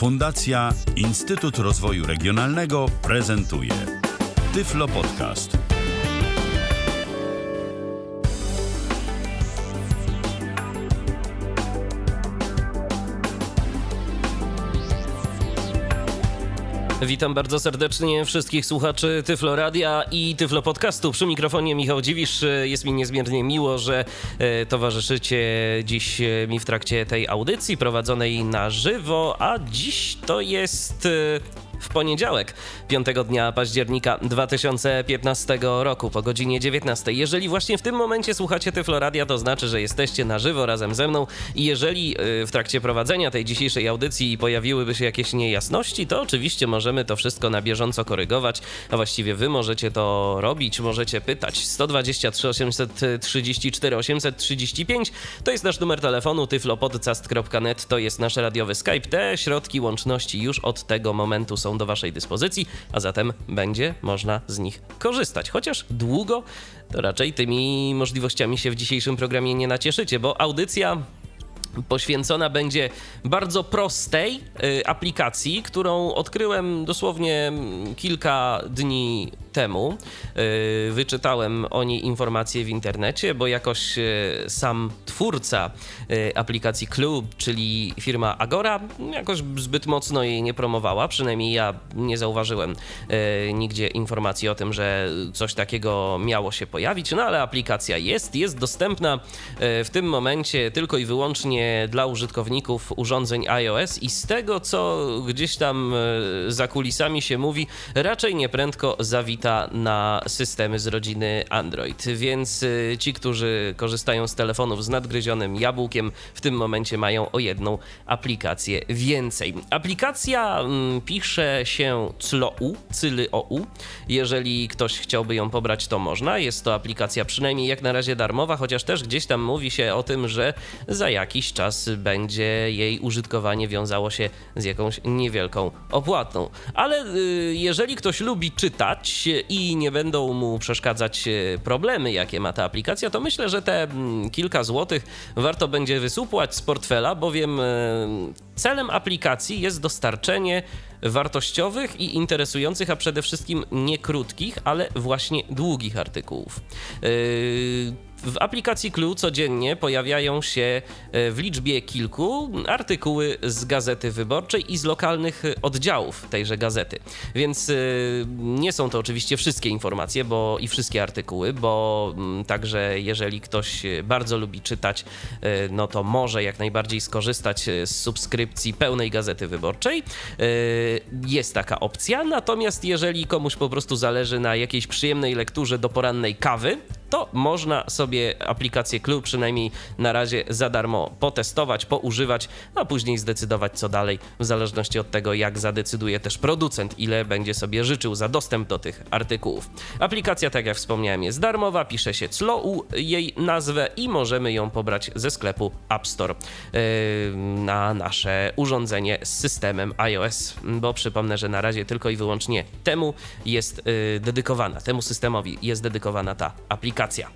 Fundacja Instytut Rozwoju Regionalnego prezentuje Tyflo Podcast. Witam bardzo serdecznie wszystkich słuchaczy Tyflo Radia i Tyflo Podcastu. Przy mikrofonie Michał Dziwisz. Jest mi niezmiernie miło, że e, towarzyszycie dziś e, mi w trakcie tej audycji prowadzonej na żywo, a dziś to jest e, w poniedziałek, 5 dnia października 2015 roku po godzinie 19. Jeżeli właśnie w tym momencie słuchacie Tyfloradia, to znaczy, że jesteście na żywo razem ze mną i jeżeli y, w trakcie prowadzenia tej dzisiejszej audycji pojawiłyby się jakieś niejasności, to oczywiście możemy to wszystko na bieżąco korygować, a właściwie wy możecie to robić, możecie pytać. 123 834 835 to jest nasz numer telefonu, tyflopodcast.net to jest nasz radiowy Skype. Te środki łączności już od tego momentu są do Waszej dyspozycji, a zatem będzie można z nich korzystać. Chociaż długo, to raczej tymi możliwościami się w dzisiejszym programie nie nacieszycie, bo audycja poświęcona będzie bardzo prostej y, aplikacji, którą odkryłem dosłownie kilka dni temu. Y, wyczytałem o niej informacje w internecie, bo jakoś y, sam twórca aplikacji Club, czyli firma Agora, jakoś zbyt mocno jej nie promowała. Przynajmniej ja nie zauważyłem nigdzie informacji o tym, że coś takiego miało się pojawić. No ale aplikacja jest, jest dostępna w tym momencie tylko i wyłącznie dla użytkowników urządzeń iOS i z tego, co gdzieś tam za kulisami się mówi, raczej nieprędko zawita na systemy z rodziny Android. Więc y, ci, którzy korzystają z telefonów z nadgryzionym jabłkiem, w tym momencie mają o jedną aplikację więcej. Aplikacja mm, pisze się CLOU, CYLOU. Jeżeli ktoś chciałby ją pobrać, to można. Jest to aplikacja przynajmniej jak na razie darmowa, chociaż też gdzieś tam mówi się o tym, że za jakiś czas będzie jej użytkowanie wiązało się z jakąś niewielką opłatą. Ale y, jeżeli ktoś lubi czytać, i nie będą mu przeszkadzać e, problemy, jakie ma ta aplikacja, to myślę, że te mm, kilka złotych warto będzie wysupłać z portfela, bowiem e, celem aplikacji jest dostarczenie wartościowych i interesujących, a przede wszystkim nie krótkich, ale właśnie długich artykułów. Yy w aplikacji Clue codziennie pojawiają się e, w liczbie kilku artykuły z gazety wyborczej i z lokalnych oddziałów tejże gazety. Więc e, nie są to oczywiście wszystkie informacje bo i wszystkie artykuły, bo mm, także jeżeli ktoś bardzo lubi czytać, e, no to może jak najbardziej skorzystać z subskrypcji pełnej gazety wyborczej. Jest taka opcja, natomiast jeżeli komuś po prostu zależy na jakiejś przyjemnej lekturze do porannej kawy, to można sobie aplikację Clue przynajmniej na razie za darmo potestować, poużywać, a później zdecydować co dalej, w zależności od tego, jak zadecyduje też producent, ile będzie sobie życzył za dostęp do tych artykułów. Aplikacja, tak jak wspomniałem, jest darmowa, pisze się CLOU, jej nazwę i możemy ją pobrać ze sklepu App Store yy, na nasze urządzenie z systemem iOS, bo przypomnę, że na razie tylko i wyłącznie temu jest yy, dedykowana, temu systemowi jest dedykowana ta aplikacja aplikacja.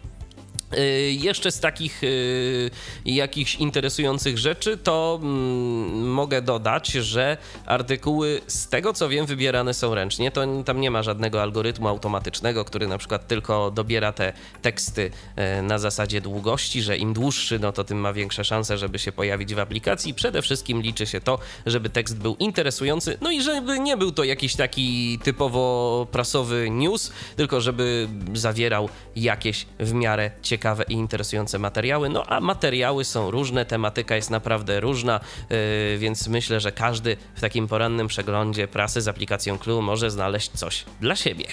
Y, jeszcze z takich y, jakichś interesujących rzeczy to mm, mogę dodać, że artykuły z tego co wiem wybierane są ręcznie. To tam nie ma żadnego algorytmu automatycznego, który na przykład tylko dobiera te teksty y, na zasadzie długości, że im dłuższy, no to tym ma większe szanse, żeby się pojawić w aplikacji. Przede wszystkim liczy się to, żeby tekst był interesujący, no i żeby nie był to jakiś taki typowo prasowy news, tylko żeby zawierał jakieś w miarę ciekawe ciekawe i interesujące materiały. No a materiały są różne, tematyka jest naprawdę różna, yy, więc myślę, że każdy w takim porannym przeglądzie prasy z aplikacją Clue może znaleźć coś dla siebie.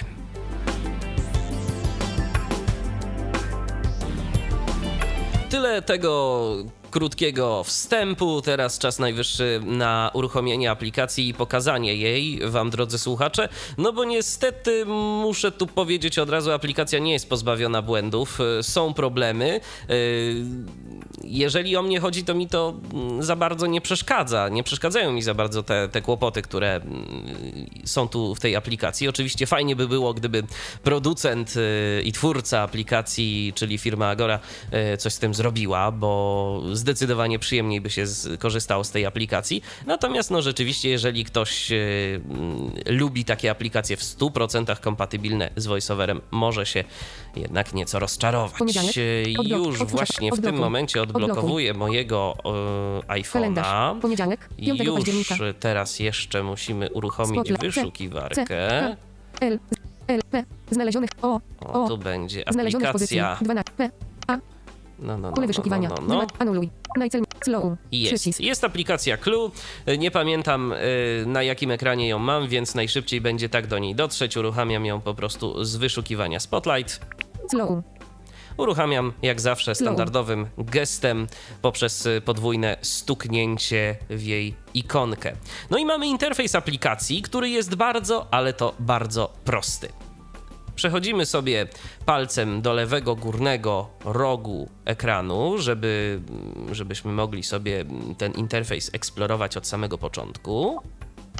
Tyle tego krótkiego wstępu. Teraz czas najwyższy na uruchomienie aplikacji i pokazanie jej Wam, drodzy słuchacze. No bo niestety muszę tu powiedzieć od razu, aplikacja nie jest pozbawiona błędów. Są problemy. Jeżeli o mnie chodzi, to mi to mm, za bardzo nie przeszkadza. Nie przeszkadzają mi za bardzo te, te kłopoty, które mm, są tu w tej aplikacji. Oczywiście fajnie by było, gdyby producent y, i twórca aplikacji, czyli firma Agora, y, coś z tym zrobiła, bo zdecydowanie przyjemniej by się korzystało z tej aplikacji. Natomiast, no rzeczywiście, jeżeli ktoś y, mm, lubi takie aplikacje w 100% kompatybilne z VoiceOverem, może się jednak nieco rozczarować. Już właśnie w tym odblokuj. Momencie odblokowuję mojego Kalendarz. iPhone'a. Poniedziałek, 5 Już teraz jeszcze musimy uruchomić Spotlight. C, wyszukiwarkę. K, L, L, P. Znalezionych O. O, O. tu będzie Znalezionych pozycji. aplikacja. 12. P. A. No, no, no, Pole no, wyszukiwania. no, no, no. Anuluj. Najcel. Slow. Jest. Przycisk. Jest aplikacja Clue. Nie pamiętam y, na jakim ekranie ją mam, więc najszybciej będzie tak do niej dotrzeć. Uruchamiam ją po prostu z wyszukiwania Spotlight. Slow. Uruchamiam jak zawsze Slow. standardowym gestem poprzez y, podwójne stuknięcie w jej ikonkę. No i mamy interfejs aplikacji, który jest bardzo, ale to bardzo prosty. Przechodzimy sobie palcem do lewego górnego rogu ekranu, żeby, żebyśmy mogli sobie ten interfejs eksplorować od samego początku.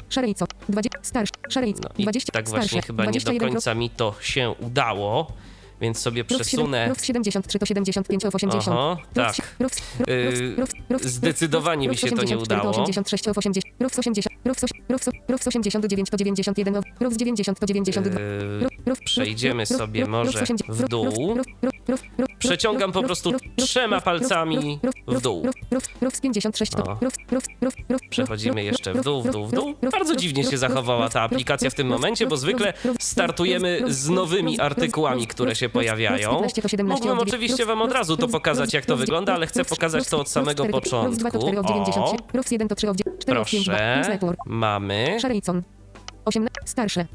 Szarejco. 20. Starszy. Szarejco. No i 20. tak starsze. właśnie chyba nie do 21 końca mi to się udało, więc sobie przesunę. Ruf 73 to 75 80. Aha, tak. Ruf, ruf, Yy, ruf, ruf, zdecydowanie mi się to nie 84 to udało. 86 to 80. Ruf 80. Ruf, ruf, ruf 89 to 91. Ruf 90 to 92. Yy, Ruf, ruf, Przejdziemy sobie może ruf 80, w dół. Przeciągam po prostu trzema palcami w dół. Ruf, ruf, ruf, z 56 to O. Przechodzimy jeszcze w dół, w dół, w dół. Bardzo dziwnie się zachowała ta aplikacja w tym momencie, bo zwykle startujemy z nowymi artykułami, które się pojawiają. ruf, 15 to 17 Mógłbym od oczywiście wam od razu to pokazać, jak to wygląda, ale chcę pokazać to od samego początku. 2 to 4 od 90. O, Ruf 1 to 3 od 4 od 5 2. proszę. Mamy, Szarejcon. 18. Starsze.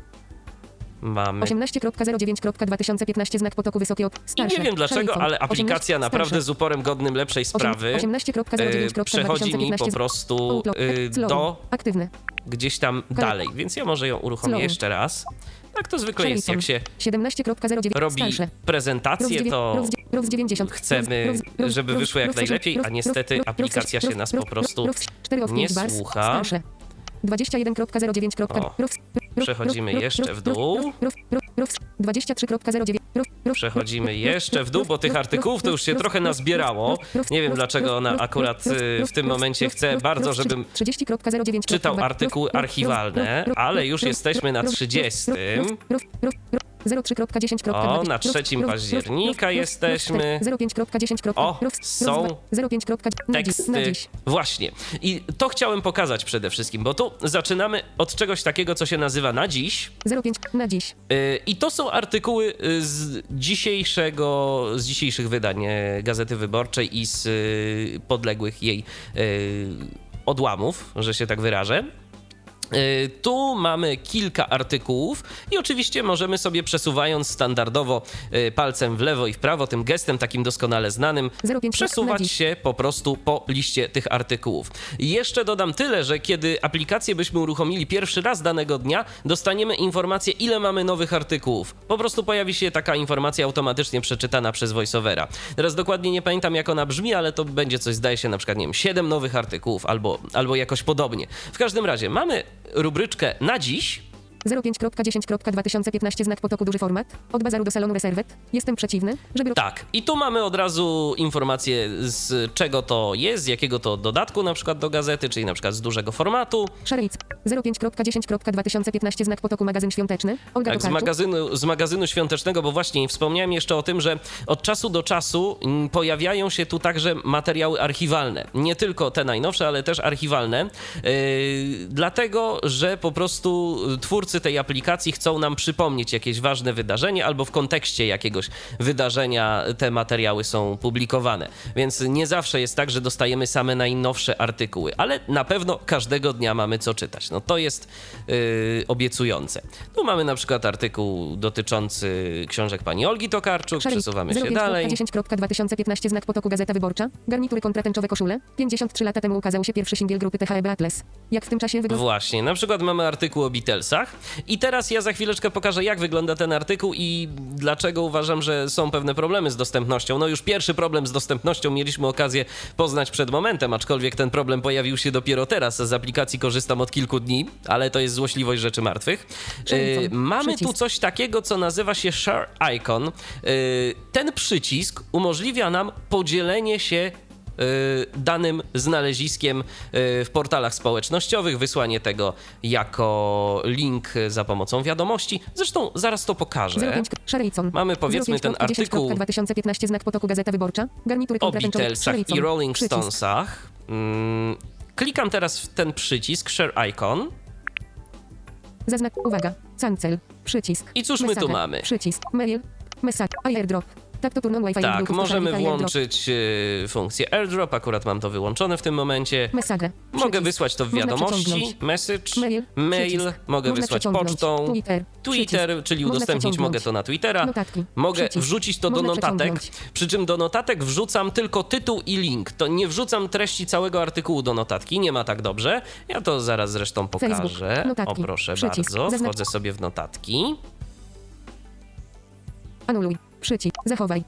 Mamy. 18.09.2015 znak potoku wysoki od I starsze. nie wiem dlaczego, ale aplikacja 18 naprawdę starsze. z uporem godnym lepszej sprawy e, 18.09.2015 przechodzi mi po prostu Slow. do Aktywny. gdzieś tam dalej, więc ja może ją uruchomię jeszcze raz. Tak to zwykle jest, jak się 17.09 robi prezentację, to Rów 90. chcemy, żeby wyszło jak najlepiej, a niestety aplikacja się nas po prostu nie słucha. Starsze. 21.09. O, przechodzimy jeszcze w dół. 23.09. Przechodzimy jeszcze w dół, bo tych artykułów to już się trochę nazbierało. Nie wiem, dlaczego ona akurat y, w tym momencie chce bardzo, żebym 30.09. czytał artykuły archiwalne, ale już jesteśmy na 30. 03.10. O, na 3 października jesteśmy. 05.10. O, są 05. Na dziś. Na teksty. Właśnie. I to chciałem pokazać przede wszystkim, bo tu zaczynamy od czegoś takiego, co się nazywa na dziś. 05. Na dziś. Yy, I to są artykuły y, z dzisiejszego, z dzisiejszych wydań e, Gazety Wyborczej i z y, podległych jej y, odłamów, że się tak wyrażę. Y, Tu mamy kilka artykułów i oczywiście możemy sobie przesuwając standardowo y, palcem w lewo i w prawo, tym gestem takim doskonale znanym, 05 na przesuwać się po prostu po liście tych artykułów. I jeszcze dodam tyle, że kiedy aplikację byśmy uruchomili pierwszy raz danego dnia, dostaniemy informację, ile mamy nowych artykułów. Po prostu pojawi się taka informacja automatycznie przeczytana przez VoiceOvera. Teraz dokładnie nie pamiętam, jak ona brzmi, ale to będzie coś, zdaje się, na przykład, nie wiem, 7 nowych artykułów albo, albo jakoś podobnie. W każdym razie mamy rubryczkę na dziś, 05.10.2015 znak potoku duży format. Od bazaru do salonu reserwet. Jestem przeciwny, żeby Tak, i tu mamy od razu informację z czego to jest, z jakiego to dodatku na przykład do gazety, czyli na przykład z dużego formatu. Szaric. 05.10.2015 znak potoku magazyn świąteczny. Olga Tak, z magazynu, z magazynu świątecznego, bo właśnie wspomniałem jeszcze o tym, że od czasu do czasu mm, pojawiają się tu także materiały archiwalne. Nie tylko te najnowsze, ale też archiwalne. Yy, dlatego, że po prostu twórcy tej aplikacji chcą nam przypomnieć jakieś ważne wydarzenie albo w kontekście jakiegoś wydarzenia te materiały są publikowane. Więc nie zawsze jest tak, że dostajemy same najnowsze artykuły, ale na pewno każdego dnia mamy co czytać. No to jest yy, obiecujące. Tu mamy na przykład artykuł dotyczący książek pani Olgi Tokarczuk. Szaric. Przesuwamy się dalej. 05.10.2015 znak potoku Gazeta Wyborcza. Garnitury kontratęczowe koszule. 53 lata temu ukazał się pierwszy singiel grupy THB Atlas. Jak w tym czasie wygląda? Właśnie, na przykład mamy artykuł o Beatlesach. I teraz ja za chwileczkę pokażę, jak wygląda ten artykuł i dlaczego uważam, że są pewne problemy z dostępnością. No już pierwszy problem z dostępnością mieliśmy okazję poznać przed momentem, aczkolwiek ten problem pojawił się dopiero teraz. Z aplikacji korzystam od kilku dni, ale to jest złośliwość rzeczy martwych. Yy, mamy tu Przycisk. coś takiego, co nazywa się Share Icon. Yy, ten przycisk umożliwia nam podzielenie się danym znaleziskiem y, w portalach społecznościowych, wysłanie tego jako link za pomocą wiadomości. Zresztą zaraz to pokażę. 05 Szerycon. Mamy, powiedzmy, ten artykuł 2015 znak potoku Gazeta Wyborcza. Garnitury o. Beatlesach i. Rolling. Stonesach. Mm, klikam teraz w ten przycisk Share Icon Zaznak. Uwaga. Cancel. Przycisk. I cóż my tu mamy? Przycisk. Mail. Message. Airdrop. Tak to Wi-Fi. Tak, możemy włączyć y, funkcję AirDrop, akurat mam to wyłączone w tym momencie. Message. Mogę wysłać to w wiadomości, message, Mail. mail, mogę Można wysłać pocztą, Twitter. Twitter, czyli Można udostępnić mogę to na Twittera. Notatki. Mogę Przycisk. wrzucić to do Można notatek, przeciągnąć. przy czym do notatek wrzucam tylko tytuł i link. To nie wrzucam treści całego artykułu do notatki, nie ma tak dobrze. Ja to zaraz zresztą pokażę. O proszę Przycisk. bardzo, wchodzę sobie w notatki. Anuluj. Przycisk. Zachowaj.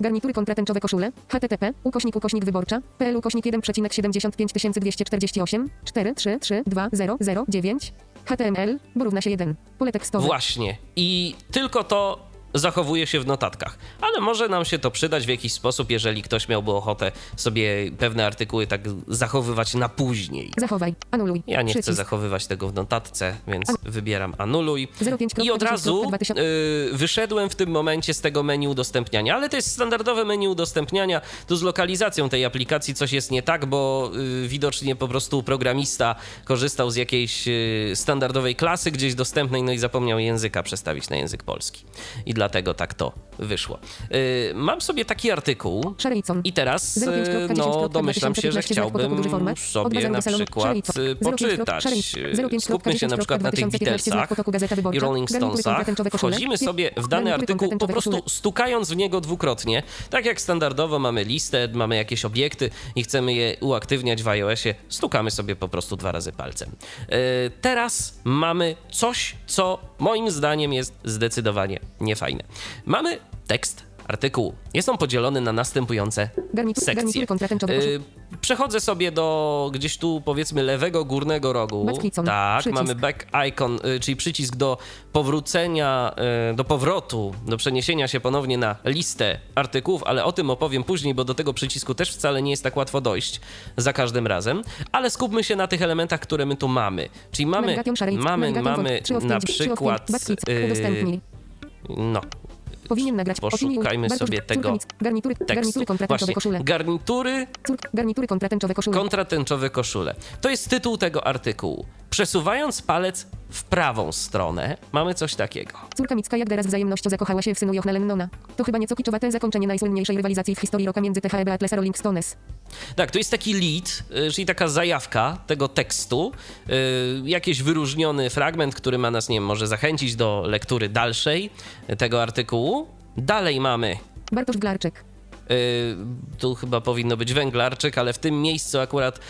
Garnitury kontratęczowe koszule. HTTP. Ukośnik ukośnik wyborcza. PL ukośnik 1,75248 4 3 3 2 0 0 9 HTML. Równa się 1. Pole tekstowe. Właśnie. I tylko to zachowuje się w notatkach. Ale może nam się to przydać w jakiś sposób, jeżeli ktoś miałby ochotę sobie pewne artykuły tak zachowywać na później. Zachowaj. Anuluj. Ja nie chcę zachowywać tego w notatce, więc wybieram anuluj. 05. I od razu 2000. y, wyszedłem w tym momencie z tego menu udostępniania, ale to jest standardowe menu udostępniania. Tu z lokalizacją tej aplikacji coś jest nie tak, bo y, widocznie po prostu programista korzystał z jakiejś y, standardowej klasy gdzieś dostępnej, no i zapomniał języka przestawić na język polski. I dlatego tak to wyszło. Y, mam sobie taki artykuł. I teraz, 05. y, no, domyślam się, że 2015 znak potoku, chciałbym sobie bazenu na przykład Szerycon. y, 05. poczytać. Szerycon. 05. Skupmy się na przykład na tych 2015 znak Beatlesach i Rolling Stonesach. Wchodzimy sobie w dany artykuł po prostu stukając w niego dwukrotnie. Tak jak standardowo mamy listę, mamy jakieś obiekty i chcemy je uaktywniać w iOSie, stukamy sobie po prostu dwa razy palcem. Yy, Teraz mamy coś, co moim zdaniem jest zdecydowanie niefajne. Mamy tekst artykułu. Jest on podzielony na następujące sekcje. garnitury. Yy, Przechodzę sobie do gdzieś tu powiedzmy lewego górnego rogu. Backlicon. Tak, Przycisk. mamy back icon, y, czyli przycisk do powrócenia, y, do powrotu, do przeniesienia się ponownie na listę artykułów, ale o tym opowiem później, bo do tego przycisku też wcale nie jest tak łatwo dojść za każdym razem. Ale skupmy się na tych elementach, które my tu mamy. Czyli mamy, mamy, mamy na przykład. Y. No, Powinien nagrać. Poszukajmy sobie tego. Garnitury, garnitury kontratęczowe koszule. garnitury garnitury kontratęczowe koszule. kontratęczowe koszule. To jest tytuł tego artykułu. Przesuwając palec w prawą stronę, mamy coś takiego. Córka Micka jak teraz wzajemnością zakochała się w synu Jochna Lennona. To chyba nieco kiczowate zakończenie najsłynniejszej rywalizacji w historii roka między THE Beatles a Rolling Stones. Tak, to jest taki lead, y, czyli taka zajawka tego tekstu, y, jakiś wyróżniony fragment, który ma nas, nie wiem, może zachęcić do lektury dalszej tego artykułu. Dalej mamy Bartosz Glarczyk. Y, tu chyba powinno być węglarczyk, ale w tym miejscu akurat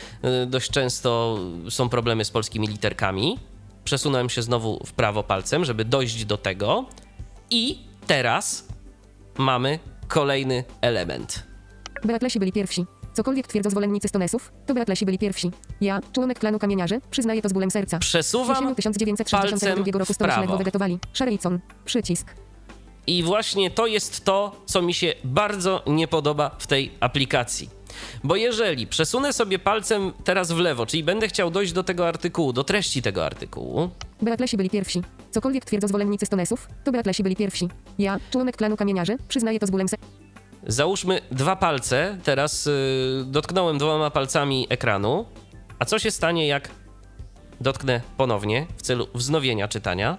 dość często są problemy z polskimi literkami. Przesunąłem się znowu w prawo palcem, żeby dojść do tego. I teraz mamy kolejny element. Beatlesi byli pierwsi. Cokolwiek twierdzą zwolennicy Stonesów, to Beatlesi byli pierwsi. Ja, członek klanu kamieniarzy, przyznaję to z bólem serca. W Przesuwam jesienią 1962 roku w Stones ledwo wegetowali. Szerycon. Przycisk. I właśnie to jest to, co mi się bardzo nie podoba w tej aplikacji. Bo jeżeli przesunę sobie palcem teraz w lewo, czyli będę chciał dojść do tego artykułu, do treści tego artykułu, Beatlesi byli pierwsi. Cokolwiek twierdzą zwolennicy Stonesów, to Beatlesi byli pierwsi. Ja, członek klanu kamieniarzy, przyznaję to z bólem serca. Załóżmy dwa palce, teraz y, dotknąłem dwoma palcami ekranu. A co się stanie, jak dotknę ponownie w celu wznowienia czytania?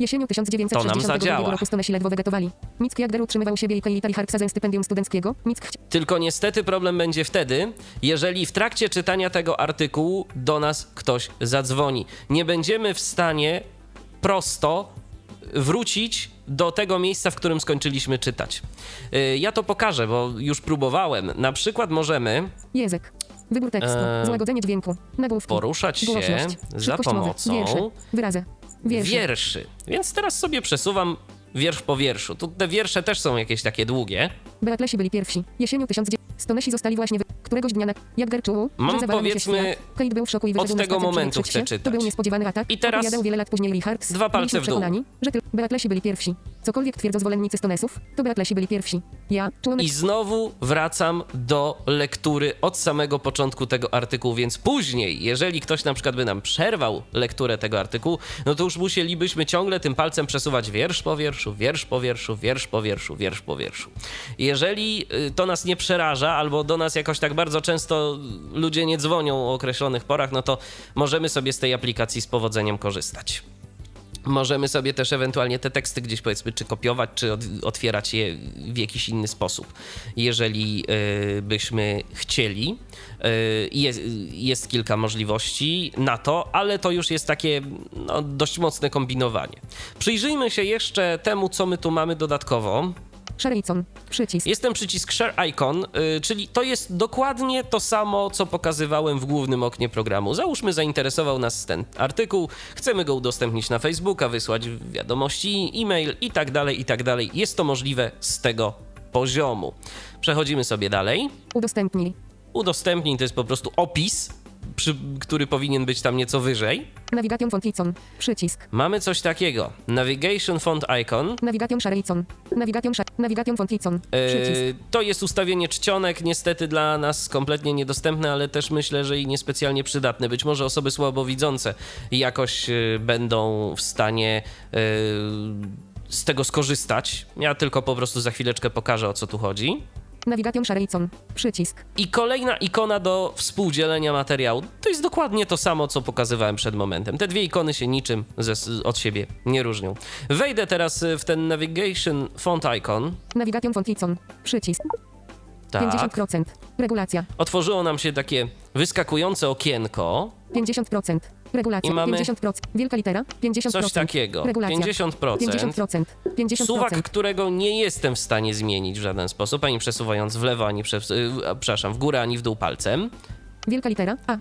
Jesienią To nam 1962 zadziała. roku Stonesi ledwo wegetowali. Mick utrzymywał siebie i Kay Harksa ze stypendium studenckiego. Mick chci- Tylko niestety problem będzie wtedy, jeżeli w trakcie czytania tego artykułu do nas ktoś zadzwoni. Nie będziemy w stanie prosto wrócić do tego miejsca, w którym skończyliśmy czytać. Y, Ja to pokażę, bo już próbowałem. Na przykład możemy Język. Wybór tekstu. Eee, Złagodzenie dźwięku. Nagłówki. poruszać się Głośność. za Szybkość mowy. pomocą Wiersze. Wyrazy. Wiersze. wierszy. Więc teraz sobie przesuwam wiersz po wierszu. Tu te wiersze też są jakieś takie długie. Beatlesi byli pierwsi. Jesienią 1900. Stonesi zostali właśnie wy... któregoś dnia na... Jak garczuł, Mam, że powiedzmy. Kate był w szoku i na tego momentu chcę czytać. To był niespodziewany atak. I teraz Opowiadał wiele lat później dwa palce w dół. przekonani, że ty... Beatlesi byli pierwsi. Cokolwiek twierdzą zwolennicy Stonesów, to Beatlesi byli pierwsi. I znowu wracam do lektury od samego początku tego artykułu, więc później, jeżeli ktoś na przykład by nam przerwał lekturę tego artykułu, no to już musielibyśmy ciągle tym palcem przesuwać wiersz po wierszu, wiersz po wierszu, wiersz po wierszu, wiersz po wierszu. Jeżeli y, to nas nie przeraża, albo do nas jakoś tak bardzo często ludzie nie dzwonią o określonych porach, no to możemy sobie z tej aplikacji z powodzeniem korzystać. Możemy sobie też ewentualnie te teksty gdzieś powiedzmy, czy kopiować, czy otwierać je w jakiś inny sposób, jeżeli y, byśmy chcieli. Y, jest, jest kilka możliwości na to, ale to już jest takie no, dość mocne kombinowanie. Przyjrzyjmy się jeszcze temu, co my tu mamy dodatkowo. Sherryson. Przycisk. Jest ten przycisk Share Icon, y, czyli to jest dokładnie to samo, co pokazywałem w głównym oknie programu. Załóżmy, zainteresował nas ten artykuł, chcemy go udostępnić na Facebooka, wysłać wiadomości, e-mail i tak dalej, i tak dalej. Jest to możliwe z tego poziomu. Przechodzimy sobie dalej. Udostępnij. Udostępnij to jest po prostu opis, przy, który powinien być tam nieco wyżej. Navigation Fonticon. Przycisk. Mamy coś takiego. Navigation Font Icon. Navigation Sherryson. Navigation Sha... Navigation Fonticon. Przycisk. Yy, to jest ustawienie czcionek, niestety dla nas kompletnie niedostępne, ale też myślę, że i niespecjalnie przydatne. Być może osoby słabowidzące jakoś yy, będą w stanie yy, z tego skorzystać. Ja tylko po prostu za chwileczkę pokażę o co tu chodzi. Navigation Sherryson. Przycisk. I kolejna ikona do współdzielenia materiału. To jest dokładnie to samo, co pokazywałem przed momentem. Te dwie ikony się niczym ze, od siebie nie różnią. Wejdę teraz w ten Navigation Font Icon. Navigation Fonticon. Przycisk. Tak. 50%. Regulacja. Otworzyło nam się takie wyskakujące okienko. 50%. Regulacja. I mamy 50%. Wielka litera. 50%. Coś takiego. Regulacja. 50%. 50%. 50%. Suwak, którego nie jestem w stanie zmienić w żaden sposób, ani przesuwając w lewo, ani a, przepraszam, w górę, ani w dół palcem. Wielka litera. A.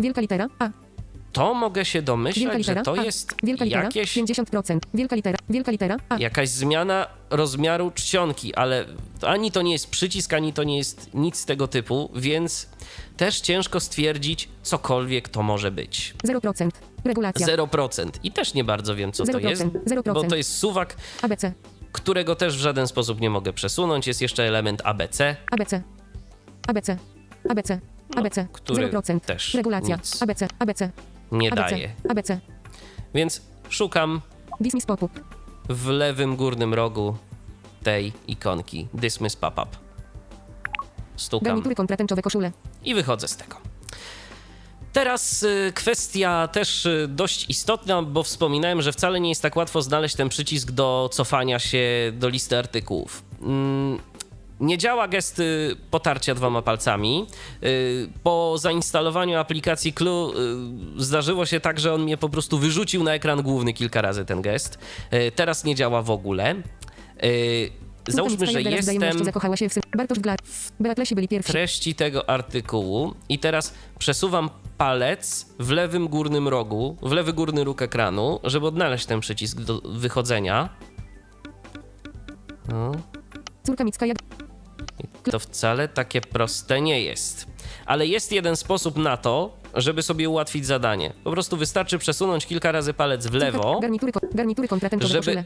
Wielka litera. A. To mogę się domyślać, litera. że to A. jest Wielka litera. jakieś, 50%. Wielka litera. Wielka litera. A. jakaś zmiana rozmiaru czcionki, ale to ani to nie jest przycisk, ani to nie jest nic z tego typu, więc też ciężko stwierdzić, cokolwiek to może być. 0%. Regulacja. 0%. I też nie bardzo wiem, co to 0%, jest, 0%. bo to jest suwak, ABC. którego też w żaden sposób nie mogę przesunąć. Jest jeszcze element ABC, ABC. ABC. ABC. ABC. No, który 0%. też Regulacja. nic ABC. ABC. Nie ABC. daje. ABC. Więc szukam Dismiss pop-up. w lewym górnym rogu tej ikonki Dismiss Pop-up. Stukam Garnitury kontratęczowe koszule. i wychodzę z tego. Teraz y, kwestia też y, dość istotna, bo wspominałem, że wcale nie jest tak łatwo znaleźć ten przycisk do cofania się do listy artykułów. Mm, Nie działa gest potarcia dwoma palcami. Y, Po zainstalowaniu aplikacji Clue y, zdarzyło się tak, że on mnie po prostu wyrzucił na ekran główny kilka razy ten gest. Y, Teraz nie działa w ogóle. Załóżmy, że jestem w treści tego artykułu i teraz przesuwam palec w lewym górnym rogu, w lewy górny róg ekranu, żeby odnaleźć ten przycisk do wychodzenia. No, Córka Micka jak... to wcale takie proste nie jest. Ale jest jeden sposób na to, żeby sobie ułatwić zadanie. Po prostu wystarczy przesunąć kilka razy palec w lewo, żeby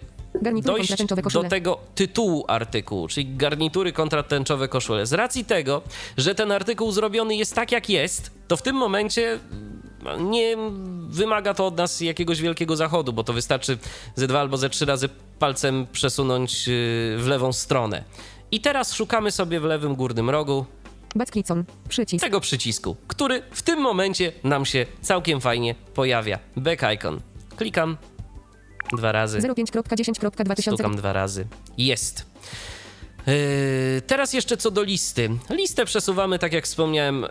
dojść do tego tytułu artykułu, czyli garnitury kontratęczowe koszule. Z racji tego, że ten artykuł zrobiony jest tak, jak jest, to w tym momencie mm, nie wymaga to od nas jakiegoś wielkiego zachodu, bo to wystarczy ze dwa albo ze trzy razy palcem przesunąć yy, w lewą stronę. I teraz szukamy sobie w lewym górnym rogu Backlicon. Przycisk. tego przycisku, który w tym momencie nam się całkiem fajnie pojawia. Back icon. Klikam dwa razy. 05.10.2000. Stukam dwa razy. Jest. Yy, teraz jeszcze co do listy. Listę przesuwamy, tak jak wspomniałem,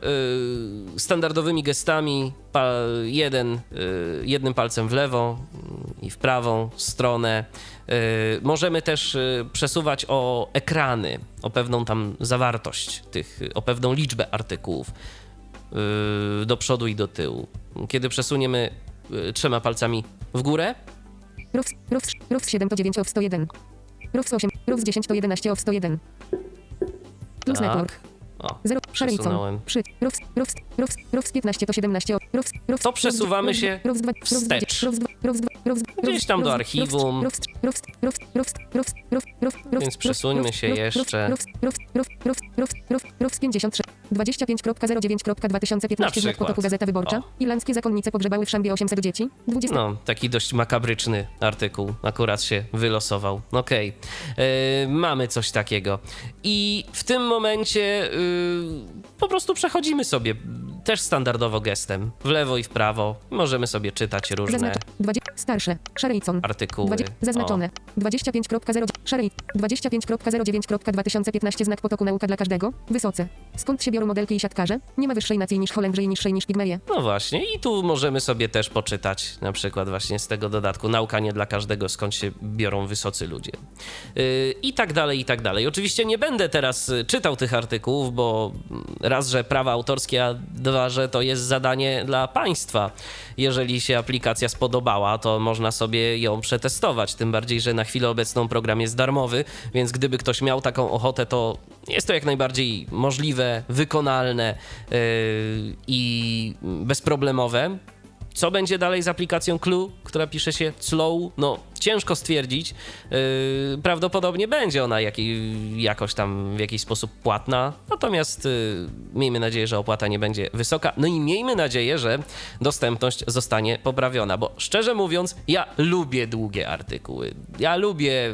yy, standardowymi gestami. Jeden, yy, jednym palcem w lewo yy, i w prawą stronę. Możemy też przesuwać o ekrany, o pewną tam zawartość tych, o pewną liczbę artykułów do przodu i do tyłu. Kiedy przesuniemy trzema palcami w górę? Ruf, ruf, ruf 7 to 9 of 101. Ruf 8, ruf 10 to 11 of 101. Plus network. O, 0, przesunąłem. Przy, ruf, ruf, ruf, ruf 15 to 17 of, ruf, ruf, To przesuwamy się wstecz. Ruf, Gdzieś tam do archiwum. Więc przesuńmy się jeszcze. Ruf 53. 25.09.2015 Na znak przykład. potoku Gazeta Wyborcza. O. Irlandzkie zakonnice pogrzebały w szambie 800 dzieci. 20. No, taki dość makabryczny artykuł akurat się wylosował. Okej, E, mamy coś takiego. I w tym momencie y, po prostu przechodzimy sobie też standardowo gestem w lewo i w prawo. Możemy sobie czytać różne Zaznacz. 20. Starsze. Szaryjcon. artykuły. 20, zaznaczone. 25.0 Sherry 25.09.2015 znak potoku nauka dla każdego. Wysoce. Skąd się biorą modelki i siatkarze? Nie ma wyższej nacji niż Holendrzy i niższej niż Pigmeje. No właśnie, i tu możemy sobie też poczytać na przykład właśnie z tego dodatku nauka nie dla każdego, skąd się biorą wysocy ludzie. Yy, I tak dalej, i tak dalej. Oczywiście nie będę teraz y, czytał tych artykułów, bo mm, raz, że prawa autorskie, a dwa, że to jest zadanie dla państwa. Jeżeli się aplikacja spodobała, to można sobie ją przetestować, tym bardziej, że na chwilę obecną program jest darmowy, więc gdyby ktoś miał taką ochotę, to jest to jak najbardziej możliwe, wykonalne yy, i bezproblemowe. Co będzie dalej z aplikacją Clue, która pisze się Slow? No, ciężko stwierdzić. Yy, prawdopodobnie będzie ona jakiej, jakoś tam w jakiś sposób płatna, natomiast yy, miejmy nadzieję, że opłata nie będzie wysoka. No i miejmy nadzieję, że dostępność zostanie poprawiona, bo szczerze mówiąc, ja lubię długie artykuły. Ja lubię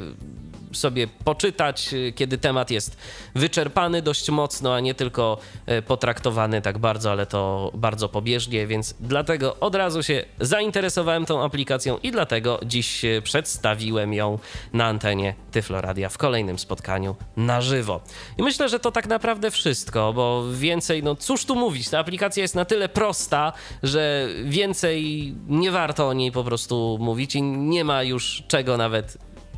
sobie poczytać, y, kiedy temat jest wyczerpany dość mocno, a nie tylko y, potraktowany tak bardzo, ale to bardzo pobieżnie, więc dlatego od razu się zainteresowałem tą aplikacją i dlatego dziś y, przedstawiłem ją na antenie Tyfloradia w kolejnym spotkaniu na żywo. I myślę, że to tak naprawdę wszystko, bo więcej, no cóż tu mówić, ta aplikacja jest na tyle prosta, że więcej nie warto o niej po prostu mówić i nie ma już czego nawet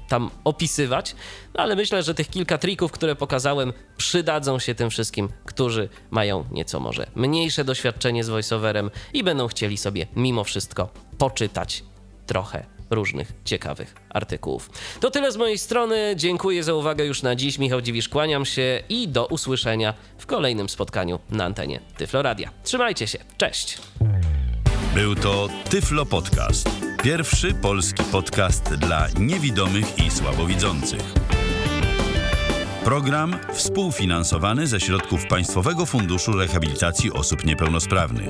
tam opisywać, no ale myślę, że tych kilka trików, które pokazałem, przydadzą się tym wszystkim, którzy mają nieco może mniejsze doświadczenie z voiceoverem i będą chcieli sobie mimo wszystko poczytać trochę różnych ciekawych artykułów. To tyle z mojej strony. Dziękuję za uwagę już na dziś. Michał Dziwisz, kłaniam się i do usłyszenia w kolejnym spotkaniu na antenie Tyfloradia. Trzymajcie się. Cześć! Był to Tyflo Podcast. Pierwszy polski podcast dla niewidomych i słabowidzących. Program współfinansowany ze środków Państwowego Funduszu Rehabilitacji Osób Niepełnosprawnych.